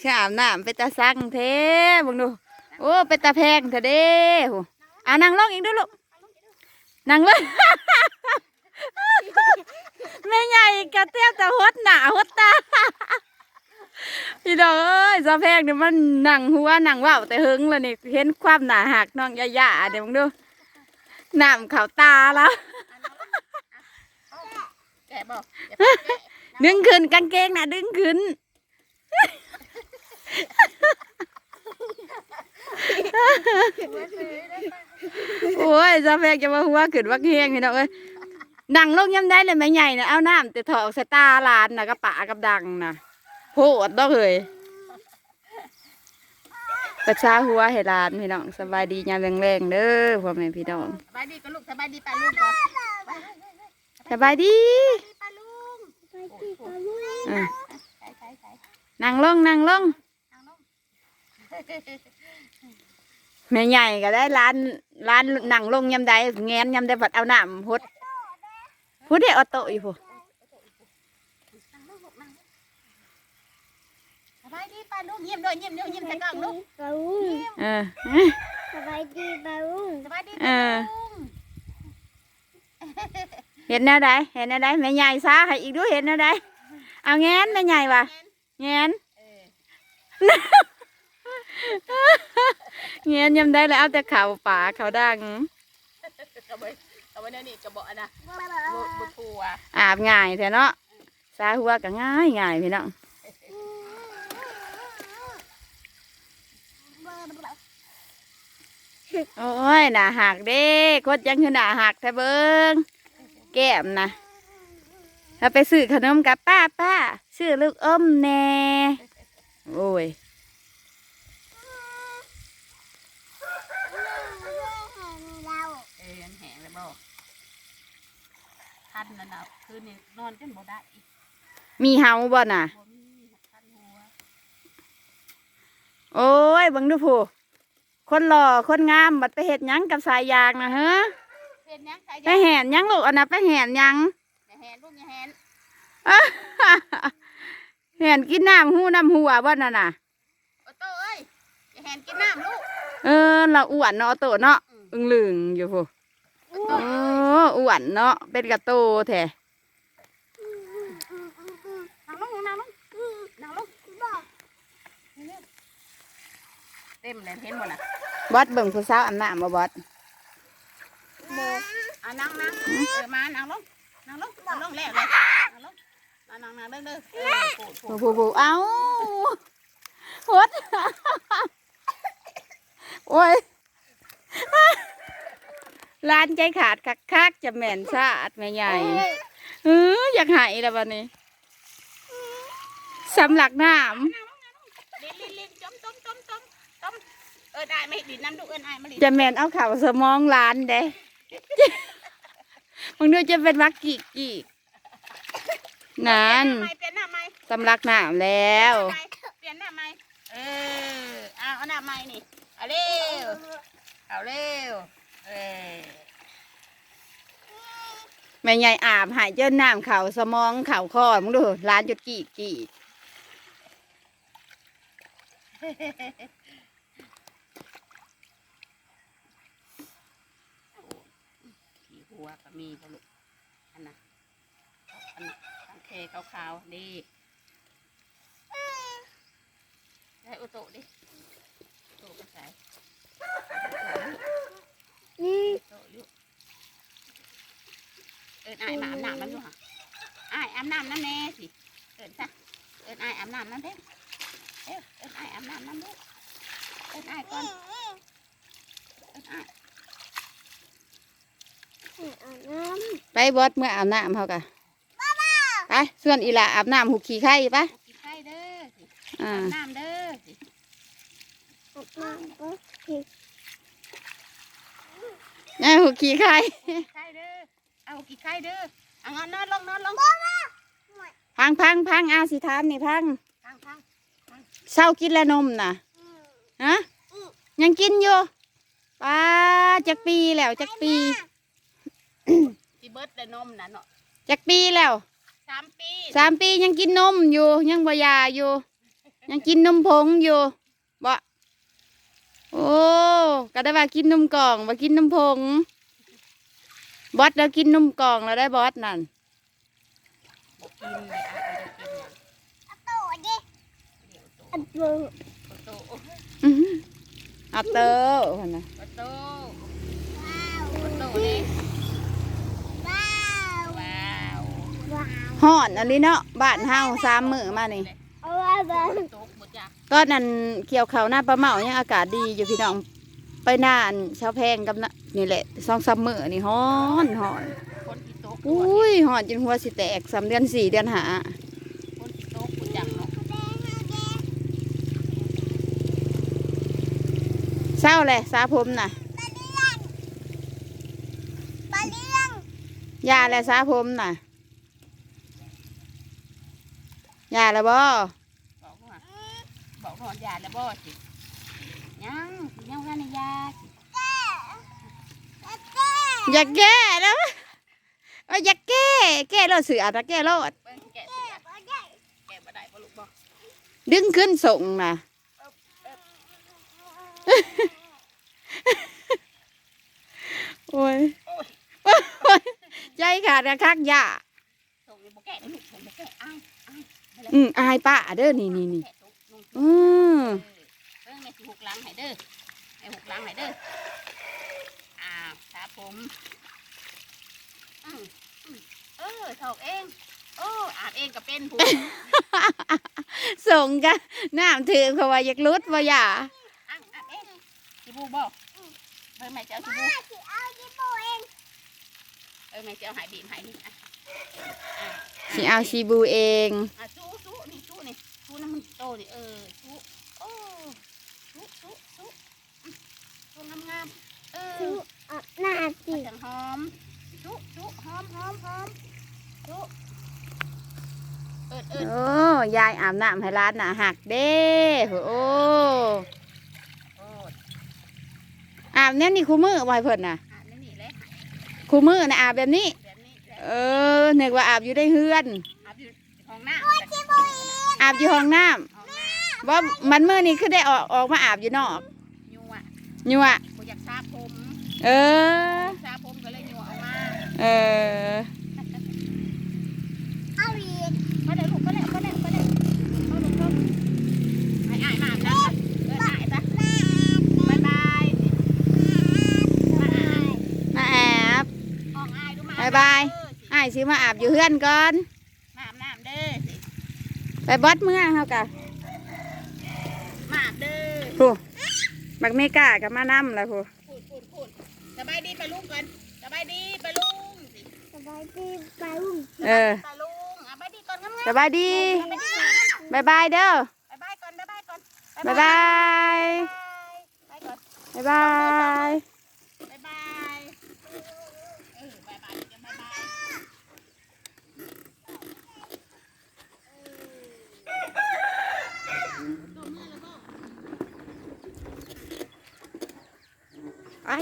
คืออาบน้ำเป็นตาซังเท้เบังดู โอ้เป็นตาแพงเถอะเด้โหเอานั่งลงอีกเด้วยลูกนั่งเลย แม่ใหญ่กระเตี้ยแต่หดหนาหดตา พี่ดอกเอ้ยตาแพงเนี่ยมันหนังหัวหนังเว่าวแต่หึงแล้วนี่เห็นความหนาหักน้องยาๆเดี๋ยวมึงดูน้ำเขาตาแล้วแกะบอกดึงขึ้นกางเกงนะดึงขึ้น โอ้ยซาแฟกจะมาหัวขึ้นวักเฮงพี่น้องเอ้ยดังลงย้ำได้เลยแม่ใหญ่นะเอาน้ำแต่ถอกใส่ตาหลานนะก็ปะกับดังนะโหดดอกเลยประชาหัวให้หลานพี่น้องสบายดียามแรงๆเด้อพ่อแม่พี่น้องสบายดีก็ลูกสบายดีป้าลุงก่อนสบายดีป้าลุงอะใส่ใส่ใส่นั่งลงนั่งลงเอาลง แม่ใหญ่ก็ได้ร้านร้านนั่งลงยำใดแงนยำใดผัดเอาน้ำพดพูดได้ออโต้อยู่พูนั่งลงลูกนั่งลงสบายดีป้าลุงยิ้มด้วยยิ้มด้วยยิ้มใส่กล้องลูกปลาลุงเออสบายดีปลาลุงสบายดีเอป้าอลุงเห็นแนวใดเห็นแนวใดแม่ใหญ่ซาให้อีกด้วยเห็นแนวใดเอาแงนแม่ใหญ่ว่ะแงน เออแงนยำได้แล้วเอาแต่ข่าวป่าเขาวดังกระเบยกระเบยเนี่ยนี่กระเบาะนะบุบุทัวอาบง่ายแท้เนาะซาหัวก็ง่ายง่ายพี่น้องโอ้ยหน้าหักเด้โคตรยังคือหน้าหักแท้เบิงแก้มนะถ้าไปซื้อขนมกับป้าป้าซื้อลูกอมแน่โอ้ย เออแห้งเลยบ่คั นนั่นน่ะคืนนี้นอนจนบ่ได้อีกมีเฮาบ่น่ะ บ่มีคันหัวโอ้ยเบังดูผู้คนหล่อคนงามบัดไปเห็ดหยังกับสายยางนะเฮ้อเห็นยังใส่ไปแห่นหยังลูกอันน่ะไปแห่นหยังอย่าแหนลูกอย่าแหนแห่นกินน้ำหูน้ำหัวบ่น่ะน่ะ โอ้โตเอ้ยอย่าแหนกินน้ำลูกเออเราอ้วนเนาะโตเนาะอึงลึงอยู่ผู้โอ้โตโอ้อ้วนเนาะเป็นกระโตแท้นั่งลงนั่งลงนั่งลงเต็มเลยเห็นหมดน่ะบอสเบิ่งผู้สาวอาบน้ำบ่บอสอะนั่งนั่งเออมานั่งลงนั่งลงนั่งลงแล้วเลยนั่งลงมานั่งนั่งเด้อเด้อเออโผล่โผล่ผู้ผู้ผู้เอ้าโหดโอ้ย ร้านใจขาดคักคักๆจะแม่นชาดแม่ใหญ่เอออยากหายแล้ววันนี้สำลักน้ลินลินลินจมจมจมจมจมเออได้ไหมดินน้ำดูเอินไอ้มาดิำจะแม่นเอาเข่าวสมองร้านเด้มึงดูจะเป็นวักกีกีกนั่นเปลี่ยนหน้าไม้สำลักน้ำแล้ว เปลี่ยนหน้าไม้เออเอาเอาหน้าไม้นี่เอาเร็วเอาเร็วเออ แม่ใหญ่อาบหายเจ้าน้ำเข่าสมองเข่าคอมึงดูร้านจุดกีกกีกขี่หัวก็มีบลูกอันน่ะอันน่ะอันเคขาวๆดีได้อุโตะดิอุโตะก็ใส่ อืม โตอยู่เอิ นไอ้ายมาอาบน้ำมันอยู่ห่ะไอ้ายอาบน้ำนั่นแน่สิเอินซะเอินไอ้ายอาบน้ำนั่นเด้อเอ้วเอินไอ้ายอาบน้ำนั่นเด้อเอินไอ้ายก่อนเอินไอ้ายอาบน้ไปบอสเมื่ออาบน้ำเขากะไปส่วนอีหละอาบน้ำหุกขี้ไข่ไปกินไข่เด้อสิอ่าอาบน้ำเด้อสิำอาบน้ำก็นี่หุกขี้ไข่กินไข่ เด้อเอากินไข่เด้อเอางอนนอนลงนอนลงพังพังพังอาสิทานนี่พังทางทางเศร้ากินแล้วนมน่ะฮะยังกินอยู่ป้าจักปีแล้วจักปีสิเบิร์ดได้นมน่ะเนาะจักปีแล้วสามปีสามปียังกินนมอยู่ ยังบ่หยาอยู่ ยังกินนมผงอยู่บ่โอ้ก็ได้ว่ากินนมกล่องว่ากินนมผง บอสแล้วกินนมกล่องแล้วได้บอสนั่นบอกกินเลยอะเอาจะกินนะโตดิเดี๋ยวโตอันโตโตโตอื้อหืออัตเตอร์พุ่นนะโตว้าวโตเลยว้าวว้าวว้าวห่อนอันนี้เนาะบ้านเฮาสามมื้อมานี่ เอาไว้บ้างโตหมดจ้ะ ก็นั่นเกี่ยวเขาวหน้าปลาเมายังอากาศดีอยู่พี่น้อง ไปหน้าอันชาวแพงกับนะนี่แหละสองสามมื้อนี่ฮ้อนฮ้อนคนที่โตอุ้ยฮ้อนจนหัวสิแตกสามเดือนสี่เดือนหาคนที่ตกูจังเนาะเศร้าเลยสาผมน่ะปลาเลี้ยงยาแล้วสาผมน่ะยาแล้วบ่บอกว่าบอกนอนยาแล้วบ่สิ ยังยังว่าในยาสิอยากแก้แล้วเอาอยากแก้ แก้รถเสือนะแก้รถเบิ่งแกะสิอะแกะบ่ได้บ่ลูกบ่ดึงขึ้นส่งน่ะโอ้ยโอ้ยใจขาดกระคักยาส่งนี่บ่แกะนี่ลูกส่งบ่แกะอ้ายอ้ายอืมอายป้าเด้อนี่นี่นี่แกะส่งนุ่งอืมเออเบิ่งแม่สิหุกหลังให้เด้อให้หุกหลังให้เด้ออ้าวสาผมอืมอืมเออถอกเองโอ้อาบเองก็เป็นผู้ส่งกันน้ำถือเขาว่าอยากลุดว่าอย่าอะอะเอ๊ะชิบูบอกเออแม่จะเอาชิบูสิเอาที่โบเองเออแม่จะเอาหายบีมหายนี่อะสิเอาชีบูเอง อะสู้สู้นี่สู้นี่สู้น้ำมันโตนี่เออสู้โอ้ สู้สู้สู้อืมสู้งามงามเอออาหน้าสิจังหอมสู้สู้หอมหอมหอมสู้เอิดเอิดโอ้ยายอาบน้ำให้ร้านน่ะหักเด้โอ้โอ้อาบเนี้ยนี่คู่มือไว้เพิ่นน่ะคู่มือน่ะอาบแบบนี้แบบนี้แหละเออนึกว่าอาบอยู่ได้เฮือนอาบอยู่ห้องน้ำอาบอยู่ห้องน้ำ ว่ามันมือนี่คือได้ออกออกมาอาบอยู่นอกำยัวอยู่อะกูอยากทาผมเออทาผมก็เลยยัวเอามาเออเอาอีกมาเดี๋ยวลูกก็แล้วก็แล้วก็แล้วเข้าลูกเข้าไอ้ไอ้มาอาบน้ำกันเออไอ้จ้ะบายบายมาไอ้มาแอบห้องไอ้ดูมาบ๊ายบายอ้ายสิมาอาบอยู่เฮือนก่อนมาอาบน้ำเด้อสิไปบดเมื่อเฮากะ มาอาบเด้อผู้บักเมกากับมานํแล้วผู้พูดพูดพูดสบายดีไปลุงก่อนสบายดีไปลุงสิสบายดีปลาลุงเออไปลุงอะบายดีก่อนงามสบายดีๆสบายดีก่อนบายบายเด้อบายบายก่อนบายบายก่อนบายบายบายก่อนบายบาย บายบายเออบายบายกันบายบาย ไอ